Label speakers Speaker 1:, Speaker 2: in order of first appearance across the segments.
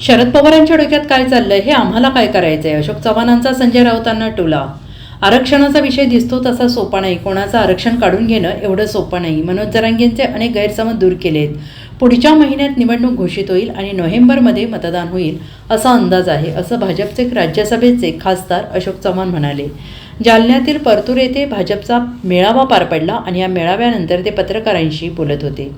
Speaker 1: शरद पवारांच्या डोक्यात काय चाललंय हे आम्हाला काय करायचंय? अशोक चव्हाणांचा संजय राऊतांना टोला. आरक्षणाचा विषय दिसतो तसा सोपा नाही. कोणाचं आरक्षण काढून घेणं एवढं सोपं नाही. मनोज जरांगेंचे अनेक गैरसमज दूर केलेत. पुढच्या महिन्यात निवडणूक घोषित होईल आणि नोव्हेंबरमध्ये मतदान होईल असा अंदाज आहे असं भाजपचे राज्यसभेचे खासदार अशोक चव्हाण म्हणाले. जालन्यातील परतूर येथे भाजपचा मेळावा पार पडला आणि या मेळाव्यानंतर ते पत्रकारांशी बोलत होते.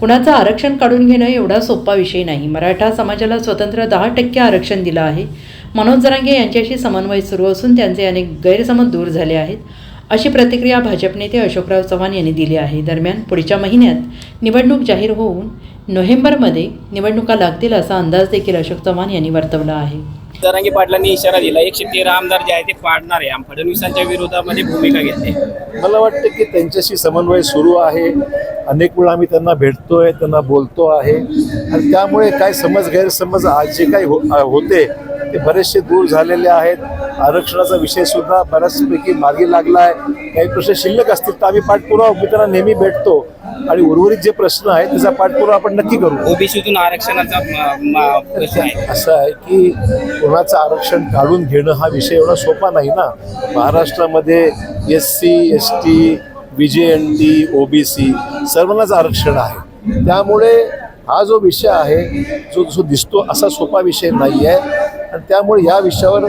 Speaker 1: कुणाचं आरक्षण काढून घेणं एवढा सोपा विषय नाही. मराठा समाजाला स्वतंत्र दहा टक्के आरक्षण दिलं आहे. मनोज जरांगे यांच्याशी समन्वय सुरू असून त्यांचे अनेक गैरसमज दूर झाले आहेत. अशी प्रतिक्रिया भाजप नेते अशोकराव चव्हाण यांनी दिली आहे. दरम्यान पुढच्या महिन्यात निवडणूक जाहीर होऊन नोव्हेंबरमध्ये निवडणुका लागतील असा अंदाज देखील अशोक चव्हाण यांनी वर्तवला आहे.
Speaker 2: जरांगी पाटलांनी इशारा दिला. एकशे तेरा आमदार जे आहे ते पाडणार आहे. आम- फडणवीसांच्या विरोधामध्ये भूमिका घेतली.
Speaker 3: मला वाटतं की त्यांच्याशी समन्वय सुरू आहे. अनेक वेळा आम्ही त्यांना भेटतोय त्यांना बोलतो आहे. आणि त्यामुळे काय समज गैरसमज आज जे काही हो होते ते बरेचसे दूर झालेले आहेत. आरक्षणाचा विषय सुद्धा बऱ्याचपैकी मागे लागला आहे काही प्रश्न शिल्लक असतील तर आम्ही पाठपुरावा मी त्यांना नेहमी भेटतो. आणि उर्वरित जे प्रश्न आहेत त्याचा पाठपुरावा आपण नक्की करू.
Speaker 2: ओबीसीतून आरक्षणाचा प्रश्न आहे.
Speaker 3: असं आहे की कोणाचं आरक्षण काढून घेणं हा विषय एवढा सोपा नाही ना. महाराष्ट्रामध्ये S C S T B J N T O B C सर्वांनाच आरक्षण आहे. त्यामुळे हा जो विषय आहे जो जो दिसतो असा सोपा विषय नाही आहे आणि त्यामुळे या विषयावर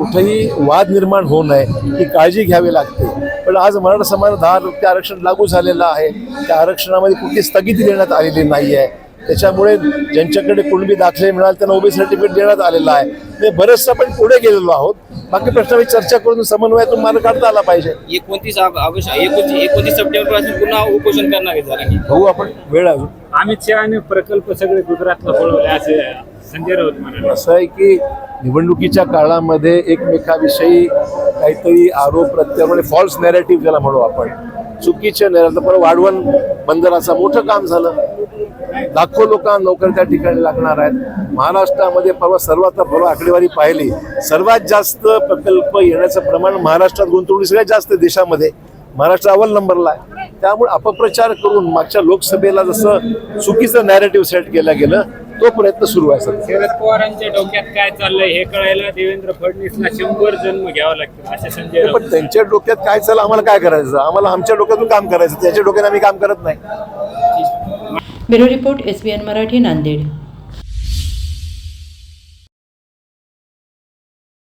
Speaker 3: कुठेही वाद निर्माण होऊ नये ही काळजी घ्यावी लागते. पण आज मराठा समाज दहा टक्के आरक्षण लागू झालेलं आहे. त्या आरक्षणामध्ये कुठली स्थगिती देण्यात आलेली नाही आहे त्याच्यामुळे ज्यांच्याकडे कुणबी दाखले मिळाले त्यांना ओबी सर्टिफिकेट देण्यात आलेलं आहे. म्हणजे बरंचसं आपण पुढे गेलेलो आहोत. बाकी प्रश्नावर चर्चा करून समन्वयातून मार्ग काढता आला पाहिजे.
Speaker 2: एकोणतीस आवश्यक एकोणतीस सप्टेंबरपासून पुन्हा उपोषण करणार
Speaker 3: बघू आपण? वेळ अजून.
Speaker 4: अमित शहाने प्रकल्प सगळे गुजरातला पळवले असे संजय राऊत म्हणाले
Speaker 3: असं आहे की निवडणुकीच्या काळामध्ये एकमेकाविषयी काहीतरी आरोप प्रत्यारोप फॉल्स नॅरेटिव्ह ज्याला म्हणू आपण चुकीचे नॅरेटिव्ह पण वाढवण बंदराचं मोठं काम झालं. लाखो लोकांना नोकऱ्या त्या ठिकाणी लागणार आहेत. महाराष्ट्रामध्ये परवा सर्वात परवा आकडेवारी पाहिली. सर्वात जास्त प्रकल्प येण्याचं प्रमाण महाराष्ट्रात गुंतवणूक सगळ्यात जास्त देशामध्ये. महाराष्ट्र अव्वल नंबरला आहे. त्यामुळे अपप्रचार करून मागच्या लोकसभेला जसं चुकीचं नॅरेटिव्ह सेट केलं गेलं तो प्रयत्न सुरू आहे सध्या.
Speaker 4: शरद पवारांच्या डोक्यात काय चाललंय हे कळायला देवेंद्र फडणवीसला शंभर जन्म घ्यावा लागतील असे संजय राऊत
Speaker 3: पण त्यांच्या डोक्यात काय चाललं आम्हाला काय करायचं? आम्हाला आमच्या डोक्यातून काम करायचं त्याच्या डोक्यात आम्ही काम करत नाही.
Speaker 1: Bureau report S Marathi Nanded.